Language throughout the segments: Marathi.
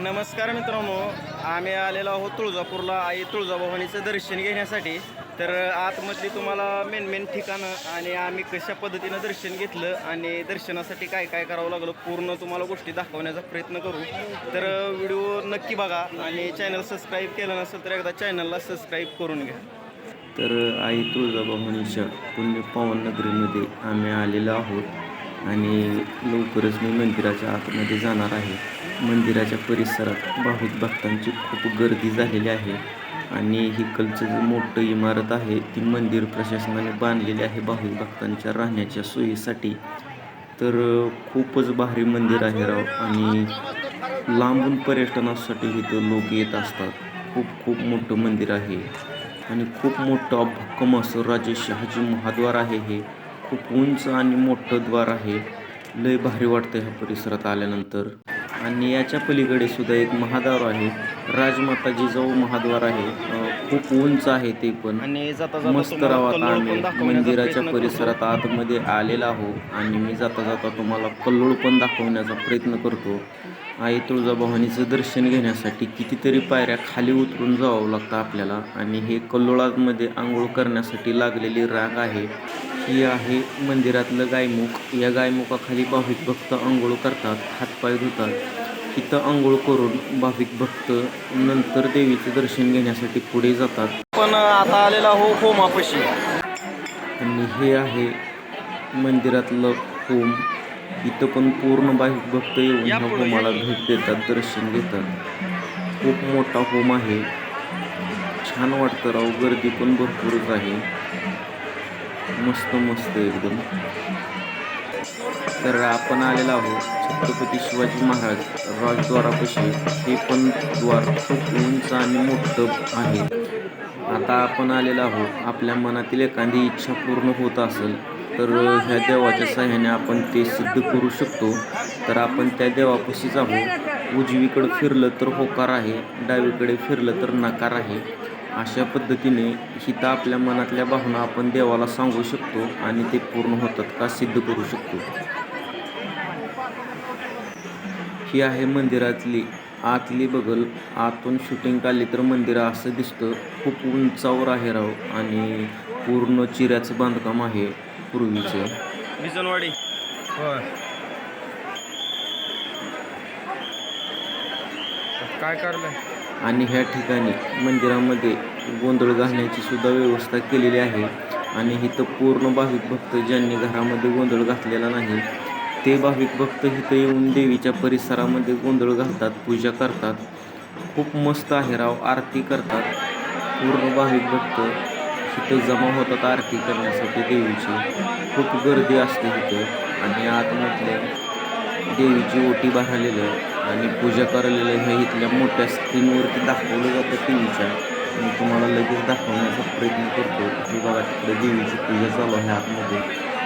नमस्कार मित्रांनो आम्ही आलेलो आहोत तुळजापूरला आई तुळजाभवानीचं दर्शन घेण्यासाठी. तर आतमधली तुम्हाला मेन मेन ठिकाणं आणि आम्ही कशा पद्धतीनं दर्शन घेतलं आणि दर्शनासाठी काय काय करावं लागलं पूर्ण तुम्हाला गोष्टी दाखवण्याचा प्रयत्न करू. तर व्हिडिओ नक्की बघा आणि चॅनल सबस्क्राईब केलं नसेल तर एकदा चॅनलला सबस्क्राईब करून घ्या. तर आई तुळजाभवानीच्या पुण्य पावन नगरीमध्ये आम्ही आलेलो आहोत. आणि लवकरच मी मंदिराच्या आतमध्ये जाणार आहे. मंदिराच्या परिसरात भाविक भक्तांची खूप गर्दी झालेली आहे आणि ही कलचं जे मोठं इमारत आहे ती मंदिर प्रशासनाने बांधलेली आहे भाविक भक्तांच्या राहण्याच्या सोयीसाठी. तर खूपच भारी मंदिर आहे राव आणि लांबून पर्यटनासाठी इथं लोक येत असतात. खूप खूप मोठं मंदिर आहे. आणि खूप मोठं भक्कम असं राजे शहाजी महाद्वार आहे हे. खूप उंच आणि मोठं द्वार आहे. लय भारी वाटतं ह्या परिसरात आल्यानंतर. आणि याच्या पलीकडे सुद्धा एक महाद्वार आहे. राजमाता जिजाऊ महाद्वार आहे. खूप उंच आहे ते पण. आणि जाता जाता मस्त तुम्हाला राव आता कल्लोळ पण आम्ही दाखवण्याचा मंदिराच्या प्रयत्न. परिसरात आतमध्ये आलेला आहो आणि मी जाता जाता तुम्हाला कल्लोळ पण दाखवण्याचा प्रयत्न करतो. आई तुळजाभवानीचं दर्शन घेण्यासाठी कितीतरी पायऱ्या खाली उतरून जावं लागतं आपल्याला आणि हे कल्लोळामध्ये आंघोळ करण्यासाठी लागलेली राग आहे. ही आहे मंदिरातलं गायमुख. या गायमुखाखाली भाविक भक्त आंघोळ करतात हातपाय धुतात. इथं आंघोळ करून भाविक भक्त नंतर देवीचं दर्शन घेण्यासाठी पुढे जातात. पण आता आलेला हो होमापशी. आणि हे आहे मंदिरातलं होम. इथं पण पूर्ण भाविक भक्त येऊन ह्या होमाला. भेट देतात दर्शन घेतात. खूप मोठा होम आहे. छान वाटतं राव गर्दी पण भरपूरच आहे. मस्त मस्त एकदम. तर आपण आलेलो आहोत छत्रपती शिवाजी महाराज राजद्वारापाशी. हे पण द्वार खूप उंच आणि मोठं आहे. आता आपण आलेलो आहोत. आपल्या मनातील एखादी इच्छा पूर्ण होत असेल तर ह्या देवाच्या सहाय्याने आपण ते सिद्ध करू शकतो. तर आपण त्या देवापाशीच आहोत. उजवीकडे फिरलं तर होकार आहे डावीकडे फिरलं तर नकार आहे. अशा पद्धतीने हिथं आपल्या मनातल्या भावना आपण देवाला सांगू शकतो आणि ते पूर्ण होतात का सिद्ध करू शकतो. ही आहे मंदिरातली आतली बगल. आतून शूटिंग काढली तर मंदिर असं दिसतं. खूप उंचावर आहे राव आणि पूर्ण चिऱ्याचं बांधकाम आहे पूर्वीचं. बिजनवाडी. काय करलंय आणि ह्या ठिकाणी मंदिरामध्ये गोंधळ घालण्याची सुद्धा व्यवस्था केलेली आहे. आणि इथं पूर्ण भाविक भक्त ज्यांनी घरामध्ये गोंधळ घातलेला नाही ते भाविक भक्त इथं येऊन देवीच्या परिसरामध्ये गोंधळ घालतात पूजा करतात. खूप मस्त आहे राव आरती करतात. पूर्ण भाविक भक्त इथं जमा होतात आरती करण्यासाठी देवीची. खूप गर्दी असते इथं. आणि आतमधल्या देवीची ओटी भरलेलं आणि पूजा करलेलं ह्या इथल्या मोठ्या स्क्रीनवरती दाखवलं जातं टीव्हीच्या मी तुम्हाला लगेच दाखवण्याचा प्रयत्न करतो की बघा तिकडे देवीची पूजा चालू आहे आतमध्ये.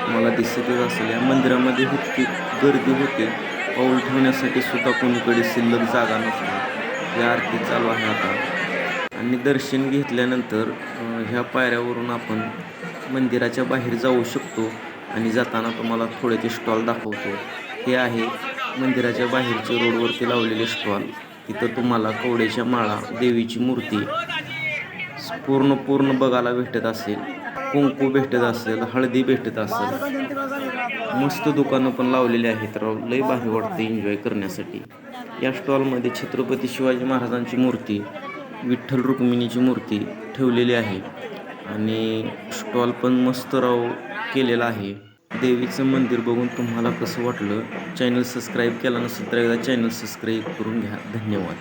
तुम्हाला दिसतच असेल या मंदिरामध्ये इतकी गर्दी होते. पाऊल ठेवण्यासाठी सुद्धा कोणीकडे शिल्लक जागा नसते. या आरती चालू आहे आता. आणि दर्शन घेतल्यानंतर ह्या पायऱ्यावरून आपण मंदिराच्या बाहेर जाऊ शकतो. आणि जाताना तुम्हाला थोड्याचे स्टॉल दाखवतो. हे आहे मंदिराच्या बाहेरचे रोडवरती लावलेले स्टॉल तिथं तुम्हाला कवड्याच्या माळा देवीची मूर्ती पूर्ण पूर्ण बघायला भेटत असेल. कुंकू भेटत असेल हळदी भेटत असेल. मस्त दुकानं पण लावलेली आहेत राव. लय भारी वाटतं एन्जॉय करण्यासाठी. या स्टॉलमध्ये छत्रपती शिवाजी महाराजांची मूर्ती विठ्ठल रुक्मिणीची मूर्ती ठेवलेली आहे. आणि स्टॉल पण मस्त राव केलेला आहे. देवीचं मंदिर बघून तुम्हाला कसं वाटलं? चॅनल सबस्क्राईब केला नसेल तर एकदा चॅनल सबस्क्राईब करून घ्या. धन्यवाद.